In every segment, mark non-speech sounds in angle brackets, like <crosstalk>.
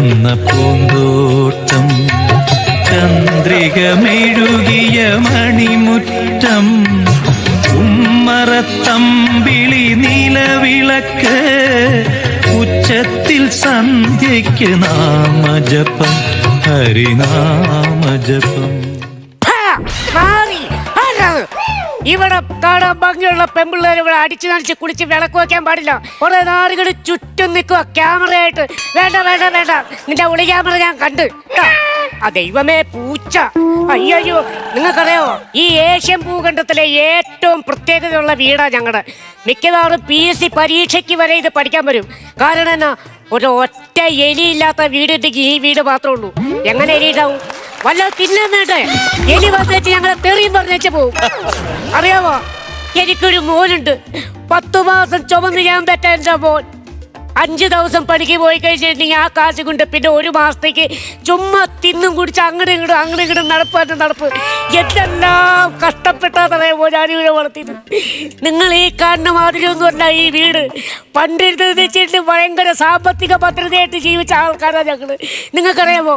വിടർന്ന പൂന്തോട്ടം ചന്ദ്രിക മെഴുകിയ മണിമുറ്റം ഉമ്മറത്തമ്പിളി നിലവിളക്ക് ഉച്ചത്തിൽ സന്ധ്യയ്ക്ക് നാമജപം ഹരിനാമജപം. ഇവിടെ കാണാൻ ഭംഗിയുള്ള പെമ്പിള്ളേർ ഇവിടെ അടിച്ചു നടിച്ച് കുളിച്ച് വിളക്ക് വെക്കാൻ പാടില്ല. കുറെ നാടുകൾ ചുറ്റും നിൽക്കുക. ക്യാമറയായിട്ട് വേണ്ട വേണ്ട വേണ്ട. നിന്റെ ഒളി ക്യാമറ ഞാൻ കണ്ട്. ആ ദൈവമേ പൂച്ച. അയ്യോ നിങ്ങൾക്കറിയാമോ ഈ ഏഷ്യൻ ഭൂഖണ്ഡത്തിലെ ഏറ്റവും പ്രത്യേകതയുള്ള വീടാണ് ഞങ്ങളുടെ മിക്കവാറും പി എസ് സി പരീക്ഷയ്ക്ക് വരെ ഇത് പഠിക്കാൻ വരും. കാരണം എന്നാ ഒരു ഒറ്റ എലിയില്ലാത്ത വീടുണ്ടെങ്കിൽ ഈ വീട് മാത്രമേ ഉള്ളൂ. എങ്ങനെ എലിയിട്ടാവും വല്ല തിന്നാൻ വേണ്ടേ? എലി വന്നിട്ട് ഞങ്ങളെ തെറിയും പറഞ്ഞേച്ച് പോവും. അറിയാമോ എനിക്കൊരു മോനുണ്ട്. പത്തു മാസം ചുമന്ന് ഞാൻ പറ്റ എന്റെ മോൻ. അഞ്ച് ദിവസം പണിക്ക് പോയി കഴിഞ്ഞിട്ടുണ്ടെങ്കിൽ ആ കാശ് കൊണ്ട് പിന്നെ ഒരു മാസത്തേക്ക് ചുമ്മാ തിന്നും കുടിച്ച് അങ്ങനെ ഇങ്ങോട്ടും അങ്ങനെ ഇങ്ങോട്ടും നടപ്പ് അത് നടപ്പ്. എന്തെല്ലാം കഷ്ടപ്പെട്ടാതറിയാമോ ഞാനിവിടെ വളർത്തിയത്. നിങ്ങൾ ഈ കാണുന്ന മാതിരി ഒന്നും അല്ല ഈ വീട്. പണ്ടിരുന്നത് വെച്ചിട്ട് ഭയങ്കര സാമ്പത്തിക ഭദ്രതയായിട്ട് ജീവിച്ച ആൾക്കാരാണ് ഞങ്ങൾ നിങ്ങൾക്കറിയാമോ?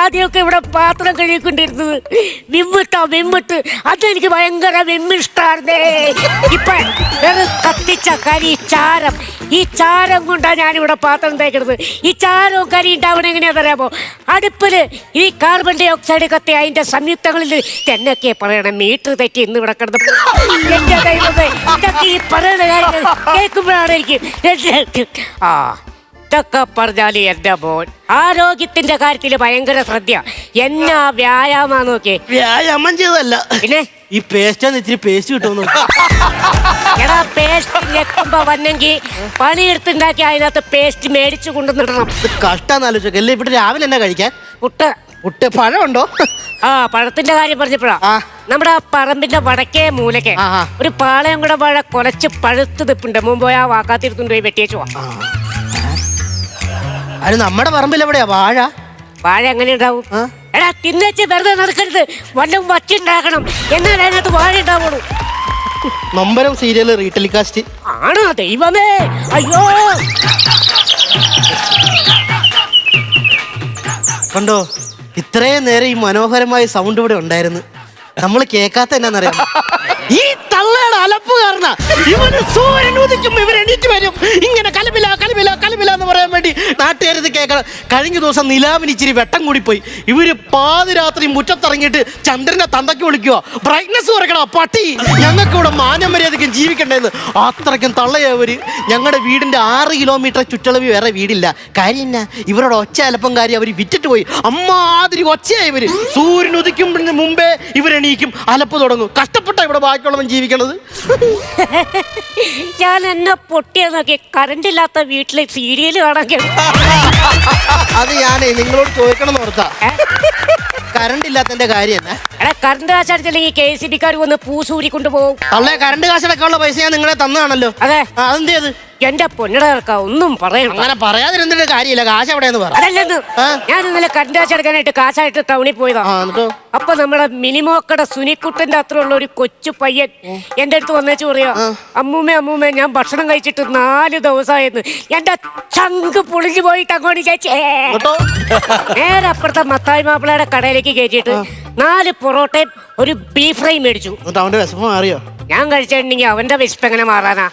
ആദ്യമൊക്കെ ഇവിടെ പാത്രം കഴുകിക്കൊണ്ടിരുന്നത് വിമ്മിട്ടാ വിമ്മിട്ട്. അതെനിക്ക് ഭയങ്കര വിമ്മിഷ്ടായിരുന്നേ. ഇപ്പൊ കത്തിച്ച കരി ചാരം. ഈ ചാരം കൊണ്ടാണ് ഞാനിവിടെ പാത്രം തേക്കുന്നത് ഈ ചാരവും കരി ഉണ്ടാവണം എങ്ങനെയാ പറയാമോ അടുപ്പിൽ ഈ കാർബൺ ഡൈ ഓക്സൈഡ് കത്തി അതിന്റെ സംയുക്തങ്ങളിൽ എന്നൊക്കെ പറയണം. മീറ്റർ തെറ്റി ഇന്ന് ഇവിടെ കിടന്ന് <laughs> ദൈവമേ ഇതൊക്കെ ഈ പറയുന്ന കാര്യങ്ങൾ കേൾക്കുമ്പോഴാണ് എനിക്ക് <laughs> ആ ഇതൊക്കെ പറഞ്ഞാൽ എന്റെ മോൻ. ആരോഗ്യത്തിന്റെ കാര്യത്തിൽ ഭയങ്കര ശ്രദ്ധ. എന്നാ വ്യായാമാ നോക്കി വ്യായാമം ചെയ്തല്ല പിന്നെ? ഈ പേസ്റ്റാന്ന് ഇച്ചിരി പേസ്റ്റ് കിട്ടുമെന്ന് എടാ പേസ്റ്റ് ഞെക്കുമ്പോ വന്നെങ്കിൽ പണിയെടുത്തുണ്ടാക്കി അതിനകത്ത് പേസ്റ്റ് മേടിച്ചു കൊണ്ടുവന്നിടണം. ഇത് കഷ്ടാന്ന് ആലോചിച്ചൊക്കെ. അല്ലേ ഇവിടെ രാവിലെ എന്നാ കഴിക്കാൻ? പുട്ട്. മുട്ട പഴമുണ്ടോ? ആ പഴത്തിന്റെ കാര്യം പറഞ്ഞപ്പോഴാ. നമ്മുടെ ആ പറമ്പിന്റെ വടക്കേ മൂലക്കെ. ഒരു പാളയം കൂടെ വാഴ കൊലച്ച് പഴുത്ത് നിപ്പുണ്ട്. മുമ്പ് ആ വാക്കാത്തിരുത്തുണ്ട് പോയി വെട്ടിയേച്ചു അത് നമ്മുടെ പറമ്പിൽ എവിടെയാ? വാഴ? വാഴ എങ്ങനെ ഉണ്ടാവും? ആ? എടാ തിന്നച്ച് വെറുതെ നടക്കരുത്. വല്ലതും വച്ചുണ്ടാക്കണം. എന്നാൽ അതിനകത്ത് വാഴ ഉണ്ടാവുള്ളൂ. നമ്പരം സീരിയൽ റീടെലികാസ്റ്റ്. ആണോ ദൈവമേ? അയ്യോ. കണ്ടോ? ഇത്രയും നേരം ഈ മനോഹരമായ സൗണ്ട് ഇവിടെ ഉണ്ടായിരുന്നു. നമ്മൾ കേൾക്കാത്ത എന്നാന്നറിയാം ഈ അലപ്പ് കാരണം ഇവന് സൂര്യൻ ഉദിക്കുമ്പോ ഇവർ എണീറ്റ് വരും. ഇങ്ങനെ കലമില കലമില കലമില എന്ന് പറയാൻ വേണ്ടി നാട്ടുകാരത് കേൾക്കണം. കഴിഞ്ഞ ദിവസം നിലാവിന് ഇച്ചിരി വെട്ടം കൂടിപ്പോയി. ഇവർ പാതിരാത്രി മുറ്റത്തിറങ്ങിയിട്ട് ചന്ദ്രനെ തന്തയ്ക്ക് വിളിക്കുക. ബ്രൈറ്റ്നസ് കുറയ്ക്കണ പട്ടി. ഞങ്ങൾക്ക് ഇവിടെ മാനം മര്യാദയ്ക്കും ജീവിക്കണ്ടേന്ന്. അത്രയ്ക്കും തള്ളയവര് ഞങ്ങളുടെ വീടിന്റെ ആറ് കിലോമീറ്റർ ചുറ്റളവ് വേറെ വീടില്ല. കാര്യം എന്നാ? ഇവരുടെ ഒച്ച അലപ്പം കാര്യം അവർ വിറ്റിട്ട് പോയി. അമ്മാതിരി ഒച്ചയായി ഇവർ. സൂര്യൻ ഉദിക്കുമ്പത്തിന് മുമ്പേ ഇവരെണീക്കും. അലപ്പ് തുടങ്ങും. കഷ്ടപ്പെട്ട ഇവിടെ ബാക്കിയുള്ളവൻ ജീവിക്കണത്. <laughs> ഞാൻ എന്നെ പൊട്ടിയ നോക്കി. കറണ്ട് ഇല്ലാത്ത വീട്ടിലെ സീരിയൽ കാണാൻ കേറി. <laughs> അത് ഞാനേ നിങ്ങളോട് ചോദിക്കണം എന്ന് ഓർത്താ. കറണ്ട് ഇല്ലാത്തതിന്റെ കാര്യം എന്നാ എടാ കറണ്ട് കാശടിച്ചില്ലെങ്കിൽ കെ സി ബിക്കാർ വന്ന് പൂസൂരി കൊണ്ടുപോകും തള്ളേ കറണ്ട് കാശടക്കാനുള്ള പൈസ ഞാൻ നിങ്ങളെ തന്നതാണല്ലോ. അതെ. ആ, അതെന്തേത് എന്റെ പൊന്നിടക്ക ഒന്നും പറയണം അങ്ങനെ പറയാതിരുന്നിട്ട് കാര്യമില്ല കാശ് എവിടെയെന്ന് പറ. അതല്ലെന്ന് ഞാൻ ഇന്നലെ കണ്ടാശ് എടുക്കാനായിട്ട് കാശായിട്ട് ടൗണിൽ പോയതാ. ആ എന്നിട്ടോ? അപ്പൊ നമ്മുടെ മിനിമോക്കടെ സുനിക്കുട്ടന്റെ അത്രയുള്ള ഒരു കൊച്ചു പയ്യൻ എന്റെ അടുത്ത് വന്നേച്ച് പറയാ അമ്മൂമ്മ അമ്മൂമ്മ ഞാൻ ഭക്ഷണം കഴിച്ചിട്ട് നാല് ദിവസമായിരുന്നു എന്റെ ചങ്ക് പൊളിഞ്ഞു പോയിട്ട് അങ്ങോട്ട് ചേച്ചേ നേരെ അപ്പുറത്തെ മത്തായി മാപ്പിളയുടെ കടയിലേക്ക് കയറ്റിയിട്ട് നാല് പൊറോട്ടയും ഒരു ബീഫ് ഫ്രൈ മേടിച്ചു. എന്നിട്ട് അവന്റെ വിശപ്പം മാറിയോ? ഞാൻ കഴിച്ചിട്ടുണ്ടെങ്കിൽ അവന്റെ വിശപ്പ് എങ്ങനെ മാറാനാ?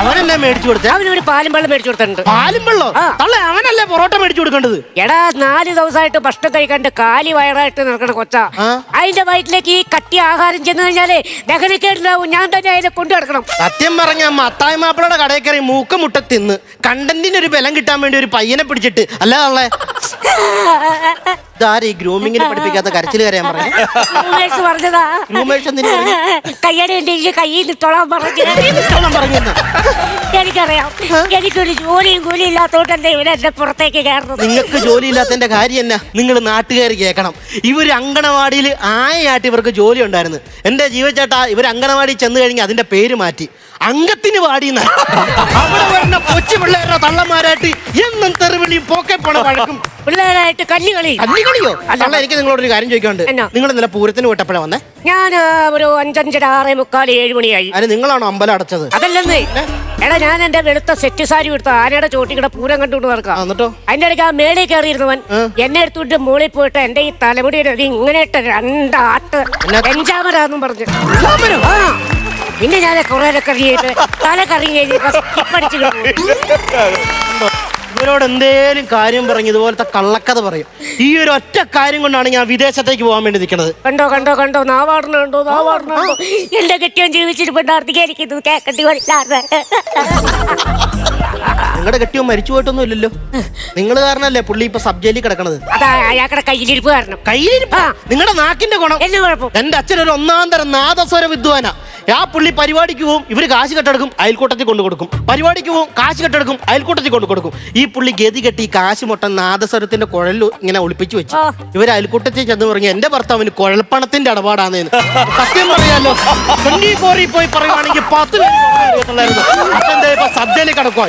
അവനെന്നെ മേടിച്ചു കൊടുത്തേ? അവനൊരു പാലും വെള്ളം മേടിച്ചു കൊടുത്തിട്ടുണ്ട്. പാലും വെള്ളോ? ആ. അവനല്ലേ പൊറോട്ട മേടിച്ചു കൊടുക്കേണ്ടത്? എടാ നാല് ദിവസമായിട്ട് ഭക്ഷണം കഴിക്കാണ്ട് കാലി വയറായിട്ട് നടക്കണ കൊച്ച. അതിന്റെ വയറ്റിലേക്ക് ഈ കട്ടി ആഹാരം ചെന്ന് കഴിഞ്ഞാലേ ദഹനക്കേടുണ്ടാവും. ഞാൻ തന്നെ അതിനെ കൊണ്ടു നടക്കണം. സത്യം പറഞ്ഞ മത്തായ മാപ്പിളയുടെ കടയിൽ കയറി മൂക്ക മുട്ട തിന്ന് കണ്ടന്റിന് ഒരു ബലം കിട്ടാൻ വേണ്ടി ഒരു പയ്യനെ പിടിച്ചിട്ട്. അല്ലേ തള്ളേ. <laughs> ഇതാരെ ഈ ഗ്രൂമിങ്ങിന് പഠിപ്പിക്കാത്ത കരച്ചിൽ കരയാൻ പറഞ്ഞു. ഉമേഷ് പറഞ്ഞതാ. ഗ്രൂമേഴ്സ് എന്തിനു പറഞ്ഞു? കയ്യടി ഉണ്ടെങ്കിൽ കയ്യിൽ തൊളാൻ പറഞ്ഞു. ഇത്തോളം പറഞ്ഞെന്ന്. എനിക്കറിയാം. എനിക്കൊരു ജോലിയും കൂലിയും ഇല്ലാത്തോണ്ടല്ലേ ഇവരെ എന്റെ പുറത്തേക്ക് കയറുന്നത്? നിങ്ങൾക്ക് ജോലി ഇല്ലാത്തതിന്റെ കാര്യം എന്നാ? നിങ്ങൾ നാട്ടുകാർ കേൾക്കണം ഇവർ അങ്കണവാടിയിൽ ആയയായിട്ട് ഇവർക്ക് ജോലി ഉണ്ടായിരുന്നു. എന്റെ ജീവച്ചേട്ടാ ഇവർ അങ്കണവാടി ചെന്ന് കഴിഞ്ഞാൽ അതിന്റെ പേര് മാറ്റി. അംഗത്തിന് പാടിയെന്ന അവിടെ വരുന്ന കൊച്ചു പിള്ളേരുടെ തള്ളന്മാരായിട്ട് എന്നും തെറിവിളിയും പോക്കെ പോണ വഴക്കും. പിള്ളേരായിട്ട് കല്ലുകളി. കല്ലുകളിയോ? അല്ല. എനിക്ക് നിങ്ങളോട് ഒരു കാര്യം ചോദിക്കാണ്ട് എന്നാ? നിങ്ങൾ ഇന്നലെ പൂരത്തിന് വിട്ടപ്പോഴാ വന്നേ? ഞാൻ ഒരു അഞ്ചഞ്ചര ആറേ മുക്കാൽ ഏഴ് മണിയായി. അതിന് നിങ്ങളാണോ അമ്പലം അടച്ചത്? അതല്ലെന്നേ. എടാ ഞാൻ എന്റെ വെളുത്ത സെറ്റ് സാരി എടുത്ത ആനയുടെ ചോട്ടിക്കടെ പൂരം കണ്ടുകൊണ്ട് ആ, നടക്കാം എന്നിട്ടോ? അതിന്റെ ഇടയ്ക്ക് ആ മേളിൽ കയറിയിരുന്നവൻ എന്നെ എടുത്തുകൊണ്ട് മുകളിൽ പോയിട്ട് എന്റെ ഈ തലമുടിയുടെ ഇത് ഇങ്ങനെ ഇട്ട രണ്ടാട്ട് എന്നാ? പെഞ്ചാമരാന്നും പറഞ്ഞു. ആ. പിന്നെ ഞാൻ കുറെ കറിയിട്ട് തല കറി ഇവരോട് എന്തേലും കാര്യം പറഞ്ഞു ഇതുപോലത്തെ കള്ളക്കഥ പറയും. ഈ ഒരു ഒറ്റ കാര്യം കൊണ്ടാണ് ഞാൻ വിദേശത്തേക്ക് പോകാൻ വേണ്ടി നിൽക്കുന്നത്. കണ്ടോ കണ്ടോ കണ്ടോ? നാവാടണോ നാവാടണോ എന്റെ കെട്ടിയോ എനിക്കിത് കേക്കട്ടി വല്ലാതെ. നിങ്ങളുടെ കെട്ടിയോ മരിച്ചു പോയിട്ടൊന്നും ഇല്ലല്ലോ. നിങ്ങൾ കാരണല്ലേ പുള്ളി ഇപ്പൊ സബ് ജയിലിൽ കിടക്കണത്? അതാ അയാളുടെ കയ്യിലിരിപ്പ് കാരണം. കയ്യിലിരിപ്പ്? നിങ്ങളുടെ നാക്കിന്റെ ഗുണം? എന്റെ അച്ഛൻ ഒരു ഒന്നാം തരം നാദസ്വര വിദ്വാന. ആ പുള്ളി പരിപാടിക്ക് പോവും ഇവർ കാശ് കെട്ടെടുക്കും അയൽക്കൂട്ടത്തിൽ കൊണ്ടു കൊടുക്കും. പരിപാടിക്ക് പോവും കാശ് കെട്ടെടുക്കും അയൽക്കൂട്ടത്തിൽ കൊണ്ടു കൊടുക്കും. ഈ പുള്ളി ഗതി കെട്ടി ഈ കാശ് മുട്ട നാദസ്വരത്തിന്റെ കുഴൽ ഇങ്ങനെ ഒളിപ്പിച്ചു വെച്ചു. ഇവർ ഇവർ അയൽക്കൂട്ടത്തിൽ ചെന്ന് പറഞ്ഞു എന്റെ ഭർത്താവിന് കുഴൽപ്പണത്തിന്റെ ഇടപാടാന്ന് സത്യം പറയാലോ. ട്വന്റി ഫോറിൽ പോയി പറയുവാണെങ്കിൽ പത്ത് സദ്യയിൽ കിടക്കുക.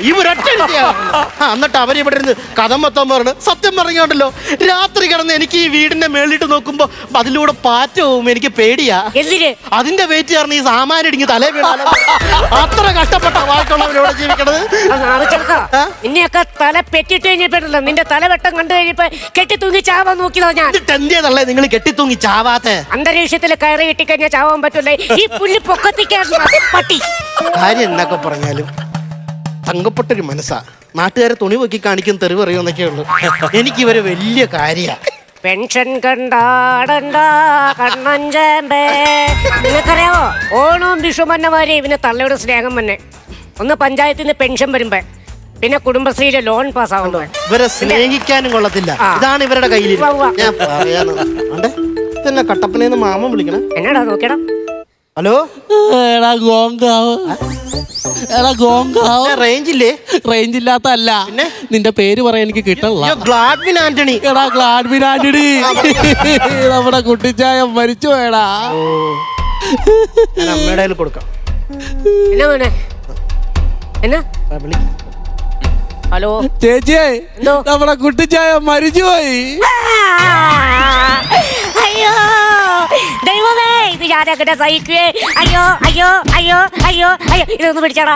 ആ, എന്നിട്ട് അവരിവിടെ ഇരുന്ന് കഥ മൊത്തം പറഞ്ഞു സത്യം പറഞ്ഞോണ്ടല്ലോ രാത്രി കിടന്ന് എനിക്ക് ഈ വീടിന്റെ മേളിട്ട് നോക്കുമ്പോ അതിലൂടെ പാറ്റ പോവും എനിക്ക് പേടിയാ. അതിന്റെ വെയിറ്റ് കാരണം ഈ ഇടിഞ്ഞ് തലേ വീണാലും? <laughs> അത്ര കഷ്ടപ്പെട്ട വാക്കുള്ളവരോട് ജീവിക്കണത്? ഇനിയൊക്കെ തല പെറ്റിട്ട് കഴിഞ്ഞപ്പോഴല്ലോ നിന്റെ തലവെട്ടം കണ്ടു കഴിഞ്ഞപ്പോ കെട്ടിത്തൂങ്ങി ചാവാൻ നോക്കിയതാ ഞാൻ. എന്തിയതല്ലേ നിങ്ങൾ കെട്ടിത്തൂങ്ങി ചാവാത്ത? അന്തരീക്ഷത്തിൽ കയറി കിട്ടിക്കഴിഞ്ഞാൽ ചാവാൻ പറ്റൂലേ. ഈ പുല്ല് പൊക്കത്തിക്കാണ് പട്ടി. കാര്യം എന്നൊക്കെ പറഞ്ഞാലും തങ്കപ്പെട്ടൊരു മനസ്സാ. നാട്ടുകാരെ തുണി പൊക്കി കാണിക്കും തെറി എന്നൊക്കെ ഉള്ളു എനിക്കിവര് വലിയ കാര്യ. പെൻഷൻ കണ്ടാടണ്ട കണ്ണഞ്ചേമ്പേ നിനക്കറിയാവോ? ഓണവും വിഷു മന്നമാരെ ഇവന് തള്ളയുടെ സ്നേഹം തന്നെ ഒന്ന് പഞ്ചായത്തിൽ നിന്ന് പെൻഷൻ വരുമ്പേ പിന്നെ കുടുംബശ്രീയിലെ ലോൺ പാസ്സാവുന്നു ഇവരെ സ്നേഹിക്കാനും കൊള്ളത്തില്ല. ഇതാണ് ഇവരുടെ കയ്യിൽ. ഞാൻ കട്ടപ്പനേന്ന് മാമൻ വിളിക്കണേ. എന്നാടാ നോക്കിയടാ. ഹലോ? എടാ ഗോങ്കാവ്. എടാ ഗോങ്കാവ്. റേഞ്ചില്ലേ? റേഞ്ച് ഇല്ലാത്തല്ല പിന്നെ? നിന്റെ പേര് പറയാൻ എനിക്ക് കിട്ടണില്ല. ഗ്ലാഡ്വിൻ ആന്റണി. എടാ ഗ്ലാഡ്മിനാൻഡി നമ്മുടെ കുട്ടിച്ചായ മരിച്ചു പോയടാ. അമ്മയുടെ കയ്യിൽ കൊടുക്കാം. എന്നാ മോനെ? എന്നാ? ഹലോ? ചേച്ചിയെ? നമ്മുടെ കുട്ടിച്ചായ മരിച്ചു പോയി. അയ്യോ. ദൈവമേ ഇത് ഞാനങ്ങനെ സഹിക്കുവേ അയ്യോ അയ്യോ അയ്യോ അയ്യോ അയ്യോ. ഇതൊന്ന് പിടിച്ചടാ.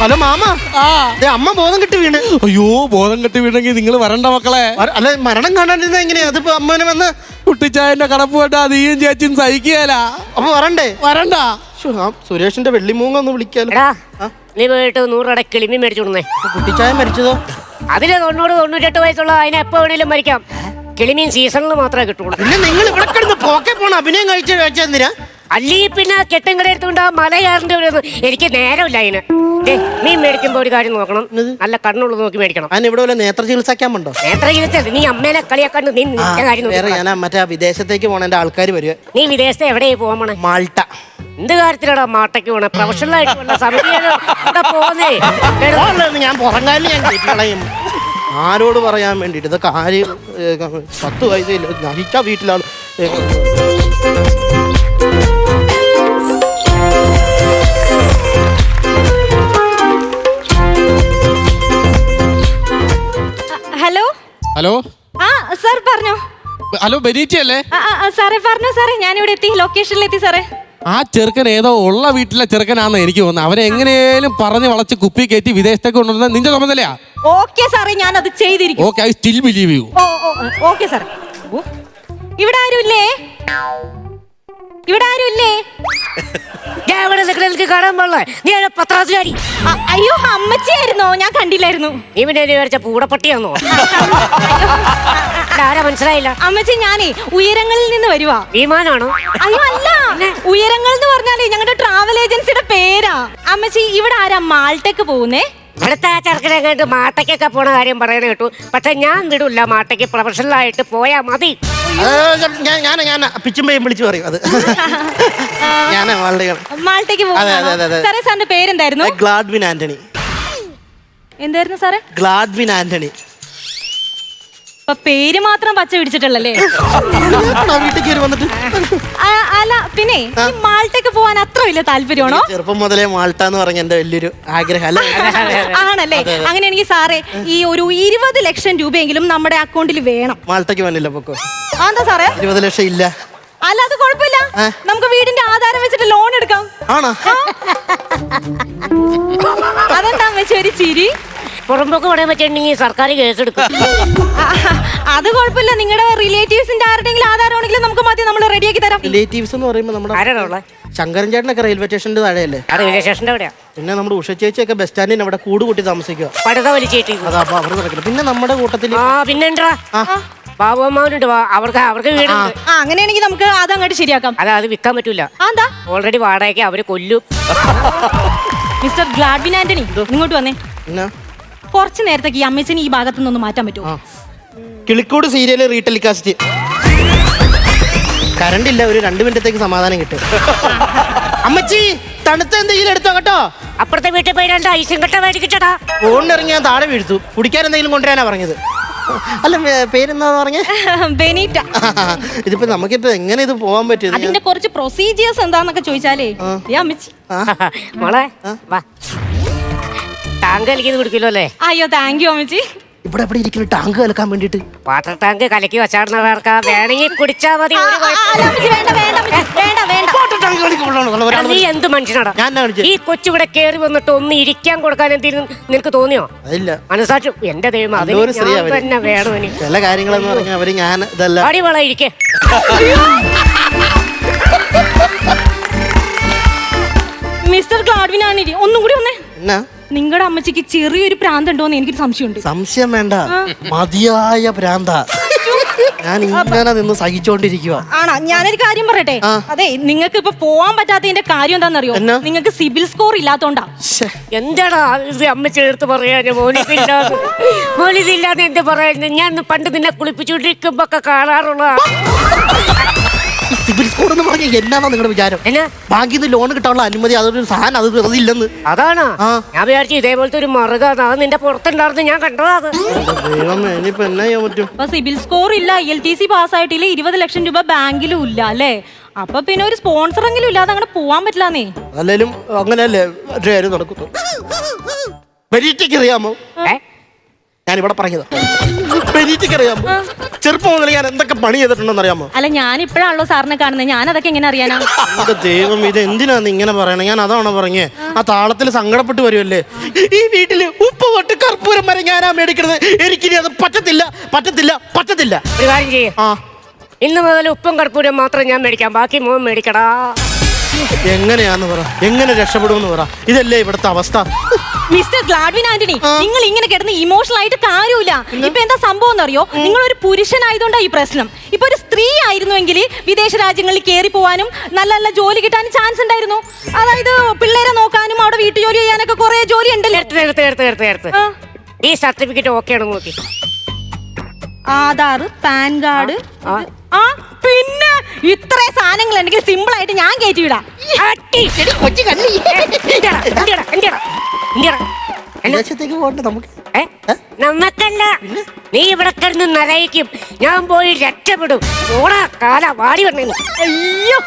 Hello mama. ആ. ദേ, അമ്മ ബോധം കെട്ടി വീണ്. അയ്യോ ബോധം കെട്ടി വീണെങ്കിൽ നിങ്ങൾ വരണ്ട മക്കളെ. അല്ല മരണം കാണാണ്ടിരുന്ന എങ്ങനെയാ? അതിപ്പോ അമ്മനെ വന്ന് കുട്ടിച്ചായന്റെ കടപ്പ് പോയിട്ട് നീയും ചേച്ചിയും സഹിക്കുകയല്ല അപ്പൊ വരണ്ടേ? വരണ്ട. ശ്ശോ, ആ സുരേഷിന്റെ വെള്ളിമൂങ്ങ ഒന്ന് വിളിക്കാലോ. എടാ ആ? നീ പോയിട്ട് നൂറട കിളിമി മേടിച്ചു കൊടുന്നേ കുട്ടിച്ചായ മരിച്ചതോ? അതിലെ തൊണ്ണൂറ് തൊണ്ണൂറ്റെട്ട് വയസ്സുള്ള അതിനെ എപ്പോ വേണേലും മരിക്കാം. കിളിമീൻ സീസണിൽ മാത്രമേ കിട്ടുള്ളൂ പിന്നെ നിങ്ങൾ ഇവിടെ കിടന്ന് പോക്കെ പോണ അഭിനയം കഴിച്ച കഴിച്ചെന്തിനാ അല്ലെങ്കിൽ അല്ലീ പിന്നെ കെട്ടും എടുത്തുകൊണ്ട് ആ മല കയറേണ്ടി വരുന്നത് എനിക്ക് നേരമില്ല അതിന്. ദേ, മീൻ മേടിക്കുമ്പോ ഒരു കാര്യം നോക്കണം. നല്ല കണ്ണുള്ളത് നോക്കി മേടിക്കണം. ഇവിടെ വല്ല നേത്ര ചികിത്സക്കാമുണ്ടോ നേത്ര ചികിത്സ നീ അമ്മേനെ കളിയാക്കാണ്ട് നീ നിന്റെ കാര്യം വേറെ നോക്കി ഞാൻ മറ്റേ ആ വിദേശത്തേക്ക് പോണ എന്റെ ആൾക്കാർ വരിക നീ വിദേശത്ത് എവിടെയാ പോകാൻ പോണേ? മാൾട്ട. എന്ത് കാര്യത്തിലാടാ മാട്ടയ്ക്ക് പോണ? പ്രൊഫഷണൽ ആയിട്ട് പോകുന്നേ ഞാൻ പുറങ്കാലിൽ ഞാൻ കളയും. ആരോട് പറയാൻ വേണ്ടിയിട്ട്? ഇതൊക്കെ ആര് ഏ, പത്ത് വയസ്സില്ല നശിച്ച വീട്ടിലാണ്. ഹലോ? ഹലോ? ആ സാർ പറഞ്ഞോ. ഹലോ ബെനീറ്റി അല്ലേ സാറേ പറഞ്ഞോ സാറേ. ഞാനിവിടെ എത്തി ലൊക്കേഷനിൽ എത്തി സാറേ. ആ ചെറുക്കൻ ഏതോ ഉള്ള വീട്ടിലെ ചെറുക്കനാന്ന് എനിക്ക് തോന്നുന്നത് അവനെ എങ്ങനെയും പറഞ്ഞ് വളച്ച് കുപ്പി കയറ്റി വിദേശത്തേക്ക് കൊണ്ടുവന്ന നിന്റെ ചുമതലയാ. ഓക്കെ സാറേ ഞാൻ അത് ചെയ്തിരിക്കും. Okay I still believe you ഓ ഓ ഓക്കെ സാർ ഇവിടെ ആരുമില്ലേ? ഇവിടെ ആരുമില്ലേ? ഇവിടെ നിൽക്കണ എനിക്ക് കാണാൻ പാടില്ല. നീ ഒരു പത്രാസുകാരി ആ, അയ്യോ അമ്മച്ചിയായിരുന്നോ? ഞാൻ കണ്ടില്ലായിരുന്നു. ഇവിടെ ഒരു എന്നെ വിചാരിച്ച പൂടപ്പട്ടിയാന്നോ? ആരാ മനസ്സിലായില്ല? അമ്മച്ചി ഞാനേ ഉയരങ്ങളിൽ നിന്ന് വരുവാ. വിമാനാണോ? അയ്യോ അല്ല. ഉയരങ്ങൾ എന്ന് പറഞ്ഞാലേ ഞങ്ങളുടെ ട്രാവൽ ഏജൻസിയുടെ പേരാ. അമ്മച്ചി ഇവിടെ ആരാ മാൾട്ടേക്ക് പോകുന്നേ? ഇവിടുത്തെ ആ ചെറുക്കനെ കണ്ട് മാട്ടയ്ക്കൊക്കെ പോണ കാര്യം പറയുന്നത് കേട്ടു. പക്ഷെ ഞാൻ വിടൂല്ല മാട്ടയ്ക്ക് പ്രൊഫഷണൽ ആയിട്ട് പോയാ മതി. ഞാൻ ഞാൻ പിച്ചുമ്പയും വിളിച്ചു പറയും അത്. ഞാൻ ആളുടെ മാൾട്ടേക്ക് അതെ, അതെ, അതെ, അതെ. സാറേ സാറിന്റെ പേരെന്തായിരുന്നു? ഗ്ലാഡ്വിൻ ആന്റണി. എന്തായിരുന്നു സാറേ? ഗ്ലാഡ്വിൻ ആന്റണി. പേര് മാത്രം പച്ച പിടിച്ചിട്ടുള്ളല്ലേ? ആ വീട്ടിൽ കയറി വന്നിട്ട്? ആ, അല്ല പിന്നെ ഈ മാൾട്ടേക്ക് പോവാൻ അത്ര വലിയ താല്പര്യമാണോ? ചെറുപ്പം മുതലേ മാൾട്ട എന്ന് പറഞ്ഞ എന്റെ വലിയൊരു ആഗ്രഹം അല്ലേ? <laughs> ആണല്ലേ? അങ്ങനെയാണെങ്കിൽ സാറേ ഈ ഒരു ഇരുപത് ലക്ഷം രൂപയെങ്കിലും നമ്മുടെ അക്കൗണ്ടിൽ വേണം. മാൾട്ടയ്ക്ക് വേണ്ടില്ല പൊക്കോ? ആ, എന്താ സാറേ? ഇരുപത് ലക്ഷം ഇല്ല. അല്ല അത് കുഴപ്പമില്ല. ഏ? നമുക്ക് വീടിന്റെ ആധാരം വെച്ചിട്ട് ലോൺ എടുക്കാം. ആണോ? അതെന്താ വെച്ച ഒരു ചിരി? പുറമ്പോക്ക് പണയം വെച്ചിട്ടുണ്ടെങ്കിൽ സർക്കാർ കേസെടുക്കും. എടുക്കും അത് കുഴപ്പമില്ല. നിങ്ങളുടെ റിലേറ്റീവ്സിന്റെ ആരുടെങ്കിലും ആധാരമാണെങ്കിലും നമുക്ക് മതി. നമ്മൾ റെഡിയാക്കി തരാം. റിലേറ്റീവ്സ് എന്ന് പറയുമ്പോൾ നമ്മുടെ ആരാണുള്ളത് ശങ്കരൻ ചേട്ടനൊക്കെ റെയിൽവേ സ്റ്റേഷന്റെ താഴെയല്ലേ? ആ റെയിൽവേ സ്റ്റേഷന്റെ എവിടെയാ പിന്നെ നമ്മുടെ ഉഷ ചേച്ചിയൊക്കെ ബസ് സ്റ്റാൻഡിന് അവിടെ കൂട് കൂട്ടി താമസിക്കുക പടുത വലിച്ചേട്ടി അതാ അപ്പൊ അവർ നടക്കില്ല പിന്നെ നമ്മുടെ കൂട്ടത്തിൽ ആ പിന്നെന്താ? ബാബു അമ്മാവനുണ്ട്. അവർക്ക് അവർക്ക് വീട് ആ. അങ്ങനെയാണെങ്കിൽ നമുക്ക് അത് അങ്ങോട്ട് ശരിയാക്കാം. അല്ല അത് വിൽക്കാൻ പറ്റൂല. ആ, എന്താ? ഓൾറെഡി വാടകയ്ക്ക് അവർ കൊല്ലും. മിസ്റ്റർ ഗ്ലാഡ്വിൻ ആന്റണി ഇങ്ങോട്ട് വന്നേ. പിന്നെ കുറച്ച് നേരത്തേക്ക് ഈ അമ്മച്ചിനെ ഈ ഭാഗത്തു നിന്നൊന്ന് മാറ്റാൻ പറ്റുമോ? കിളിക്കോട് സീരിയൽ റീടെലികാസ്റ്റ് കറണ്ട് ഇല്ല ഒരു രണ്ട് മിനിറ്റത്തേക്ക് സമാധാനം കിട്ടും. അമ്മച്ചി തണുത്ത എന്തെങ്കിലും എടുത്തോ കേട്ടോ അപ്പുറത്തെ വീട്ടിൽ പോയി രണ്ട് ഐസും കട്ട മേടിക്കട്ടടാ ഫോണിനിറങ്ങി ഞാൻ താഴെ വീഴ്ത്തു. കുടിക്കാൻ എന്തെങ്കിലും കൊണ്ടുവരാനാ പറഞ്ഞത്. അല്ല പേരെന്താ പറഞ്ഞേ? ബെനീറ്റ. ഇതിപ്പോ നമുക്കിപ്പോ എങ്ങനെ ഇത് പോവാൻ പറ്റും? അതിന്റെ കുറച്ച് പ്രൊസീജിയേഴ്സ് എന്താന്നൊക്കെ ചോദിച്ചാലേ. അമ്മച്ചി. മോളെ വാ. ടാങ്ക് കലക്കിയത് കുടിക്കില്ലോ അല്ലേ? അയ്യോ താങ്ക് യു അമ്മച്ചി. ഇവിടെ എവിടെ ഇരിക്കുന്നു ടാങ്ക് കലക്കാൻ വേണ്ടിട്ട് വാട്ടർ ടാങ്ക് കലക്കി വെച്ചാടുന്നവർക്കാ വേണമെങ്കിൽ കുടിച്ചാ മതി ഈ ഒരു ഒരാൾ നീ എന്ത് മനുഷ്യനാടാ? ഞാൻ എന്നാ? ഈ കേറി വന്നിട്ട് ഒന്ന് ഇരിക്കാൻ കൊടുക്കാൻ എന്തെങ്കിലും നിനക്ക് തോന്നിയോ? അതില്ല. മനസാക്ഷി എന്റെ ദൈവം അതിന് നല്ലൊരു സ്ത്രീ ഞാൻ അവർ. തന്നെ വേണം ഇനി. ചില കാര്യങ്ങളെന്ന് പറഞ്ഞാൽ അവർ ഞാൻ ഇതല്ല. അടി വള ഇരിക്കേ. മിസ്റ്റർ ക്ലാഡ്വിനാണ് ഇരി. ഒന്നും കൂടി വന്നേ. എന്നാ? നിങ്ങളുടെ അമ്മച്ചിക്ക് ചെറിയൊരു പ്രാന്ത ഉണ്ടോന്ന് എനിക്കൊരു സംശയമുണ്ട്. സംശയം വേണ്ട. മതിയായ പ്രാന്ത. ഞാൻ ഇങ്ങനെ നിന്ന് സഹിച്ചോണ്ടിരിക്കുക ആണോ ഞാനൊരു കാര്യം പറയട്ടെ? അതെ നിങ്ങൾക്ക് ഇപ്പൊ പോവാൻ പറ്റാത്തതിന്റെ കാര്യം എന്താണെന്നറിയോ നിങ്ങൾക്ക് സിബിൽ സ്കോർ ഇല്ലാത്തോണ്ടാ. എന്താടാ അമ്മ ചേർത്ത് പറയാന്? മോനിതില്ലാന്ന് മോനിതില്ലാന്ന് എന്ത് പറയാൻ? ഞാൻ പണ്ട് നിന്നെ കുളിപ്പിച്ചുകൊണ്ടിരിക്കുമ്പോ ഒക്കെ കാണാറുള്ള സിബിൽ സ്കോർ എന്ന് പറഞ്ഞ എന്നാണോ നിങ്ങളുടെ വിചാരം? എന്നാ? ബാങ്കിൽ നിന്ന് ലോൺ കിട്ടാനുള്ള അനുമതി അതൊരു സാധനം അത് അതില്ലെന്ന് അതാണ്? ആ. ഞാൻ വിചാരിച്ചു ഇതേപോലത്തെ ഒരു മറുക അത് നിന്റെ പുറത്തുണ്ടായിരുന്നു ഞാൻ കണ്ടതാ അത്. ദൈവമേ ഇനിയിപ്പോ എന്നാ ചെയ്യാൻ പറ്റും? അപ്പൊ സിബിൽ സ്കോർ ഇല്ല എൽ ടി സി പാസ്സായിട്ടില്ല ഇരുപത് ലക്ഷം രൂപ ബാങ്കിലും ഇല്ല അല്ലേ? അപ്പൊ പിന്നെ ഒരു സ്പോൺസറെങ്കിലും ഇല്ലാതെ അങ്ങനെ പോവാൻ പറ്റില്ലാന്നേ. അല്ലേലും അങ്ങനെയല്ലേ കാര്യം നടക്കുന്നു. പെരീറ്റയ്ക്ക് അറിയാമോ ഏ? ഞാൻ ഇവിടെ പറഞ്ഞത്. അറിയാമോ ചെറുപ്പം മുതൽ ഞാൻ എന്തൊക്കെ പണി ചെയ്തിട്ടുണ്ടെന്ന് അറിയാമോ അല്ല ഞാൻ ഇപ്പോഴാണല്ലോ സാറിനെ കാണുന്നത്. ഞാൻ അതൊക്കെ എങ്ങനെ അറിയാനാ എന്റെ ദൈവം ഇത് എന്തിനാന്ന് ഇങ്ങനെ പറയണേ? ഞാൻ അതാണോ പറഞ്ഞേ? ആ. താളത്തിൽ സങ്കടപ്പെട്ട് വരുമല്ലേ ഈ വീട്ടിൽ ഉപ്പ് തൊട്ട് കർപ്പൂരം വരെ ഞാനാ മേടിക്കണത്. എനിക്കിനി അത് പറ്റത്തില്ല പറ്റത്തില്ല പറ്റത്തില്ല. ഒരു കാര്യം ചെയ്യേ. ആ. ഇന്ന് മുതൽ ഉപ്പും കർപ്പൂരം മാത്രം ഞാൻ മേടിക്കാം. ബാക്കി മോൻ മേടിക്കടാ. എങ്ങനെയാന്ന് പറ. എങ്ങനെ രക്ഷപ്പെടുമെന്ന് പറ. ഇതല്ലേ ഇവിടുത്തെ അവസ്ഥ? മിസ്റ്റർ ഗ്ലാഡ്വിൻ ആന്റണി നിങ്ങൾ ഇങ്ങനെ കിടന്ന് ഇമോഷണൽ ആയിട്ട് കാര്യമില്ല. ഇപ്പൊ എന്താ സംഭവം അറിയോ നിങ്ങൾ ഒരു പുരുഷനായതുകൊണ്ടാ ഈ പ്രശ്നം. ഇപ്പൊ ഒരു സ്ത്രീ ആയിരുന്നുവെങ്കിൽ വിദേശ രാജ്യങ്ങളിൽ കയറി പോവാനും നല്ല നല്ല ജോലി കിട്ടാനും ചാൻസ് ഉണ്ടായിരുന്നു. അതായത് പിള്ളേരെ നോക്കാനും അവിടെ വീട്ടുജോലി ചെയ്യാനൊക്കെ കുറെ ജോലി ഉണ്ടല്ലോ. ഈ സർട്ടിഫിക്കറ്റ് ഓക്കെ ആണ് നോക്കി. ആധാർ പാൻ കാർഡ് ആ പിന്നെ ഇത്ര സാധനങ്ങൾ ഉണ്ടെങ്കിൽ സിമ്പിൾ ആയിട്ട് ഞാൻ കയറ്റി വിടാം? വിദേശത്തേക്ക് പോകണ്ട നമുക്ക്. ഏ? നമ്മക്കല്ല. നീ ഇവിടെ കിടന്ന് നരയിക്കും. ഞാൻ പോയി രക്ഷപ്പെടും. ഓടാ കാല വാടി വന്നു അയ്യോ.